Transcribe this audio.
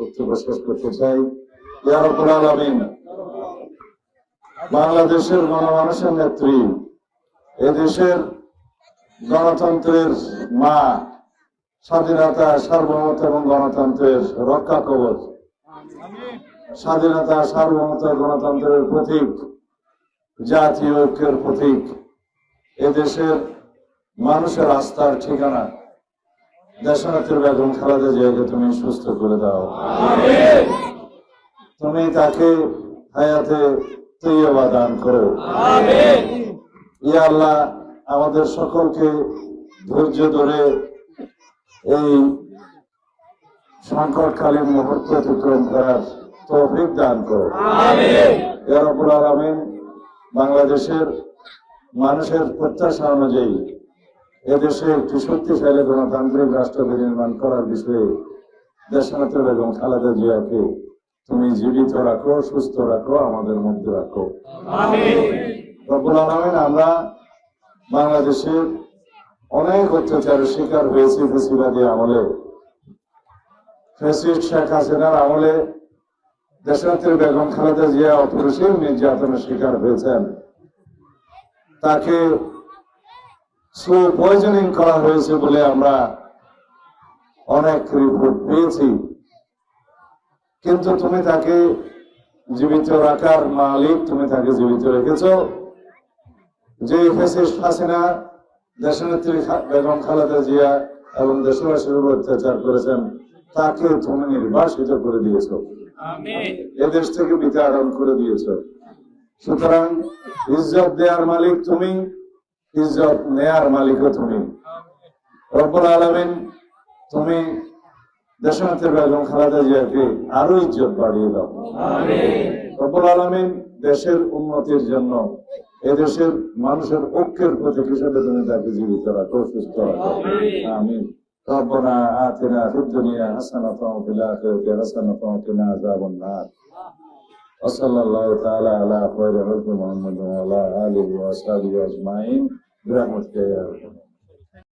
বক্তব্য শেষ করতে চাই বাংলাদেশের গণমানুষের নেত্রী, এদেশের গণতন্ত্রের মা, স্বাধীনতা, সার্বভৌমত্ব এবং গণতন্ত্রের রক্ষা কবচ। স্বাধীনতা, সার্বভৌমত্ব, গণতন্ত্রের প্রতীক, জাতীয় ঐক্যের প্রতীক। এদেশের মানুষের আস্থার ঠিকানা। দেশনাথের বেগম খালেদা জিয়াকে তুমি সুস্থ করে দাও। তুমি তাকে হায়াতে তৈয়বা দান করো। ইয়া আল্লাহ আমাদের সকলকে ধৈর্য ধরে এই সংকটকালীন মুহূর্ত অতিক্রম করার তৌফিক দান করো। এর রাব্বুল আলামিন বাংলাদেশের মানুষের প্রত্যাশা অনুযায়ী এদেশে একটি শক্তিশালী গণতান্ত্রিক রাষ্ট্র বিনির্মাণ করার বিষয়ে দেশনাথ বেগম খালেদা জিয়াকে তুমি জীবিত রাখো, সুস্থ রাখো, আমাদের মধ্যে রাখো। আমরা বাংলাদেশের অনেক অত্যাচারের শিকার হয়েছি ফেসিবাদী আমলে। ফেসিস্ট শেখ হাসিনার আমলে দেশনাথের বেগম খালেদা জিয়া অপরিসীম নির্যাতনের শিকার হয়েছেন। তাকে স্লো পয়জনিং করা হয়েছে বলে আমরা অনেক রিপোর্ট পেয়েছি। কিন্তু তুমি তাকে জীবিত রাখার মালিক তুমি তাকে জীবিত রেখেছ। যে ফেসিস্ট হাসিনা দেশনেত্রী বেগম খালেদা জিয়া এবং দেশবাসীর উপর অত্যাচার করেছেন তাকে তুমি নির্বাসিত করে দিয়েছ। এদেশ থেকে বিতাড়ন করে দিয়েছ। সুতরাং ইজ্জত দেওয়ার মালিক তুমি ইজ্জত নেয়ার মালিকও তুমি রব্বুল আলমিন তুমি দেশনাথের বেগম খালেদা জিয়াকে আরো ইজ্জত বাড়িয়ে দাও রব্বুল আলমিন দেশের উন্নতির জন্য এদেশের মানুষের ঐক্যের প্রতীক হিসেবে তুমি তাকে জীবিত রাখো সুস্থ রাখো আমিন ربنا آتنا في الدنيا حسنة وفي الآخرة حسنة وقنا عذاب النار وصلى الله تعالى على خير خلق محمد وعلى آله وأصحابه أجمعين برحمتك يا أرحم الراحمين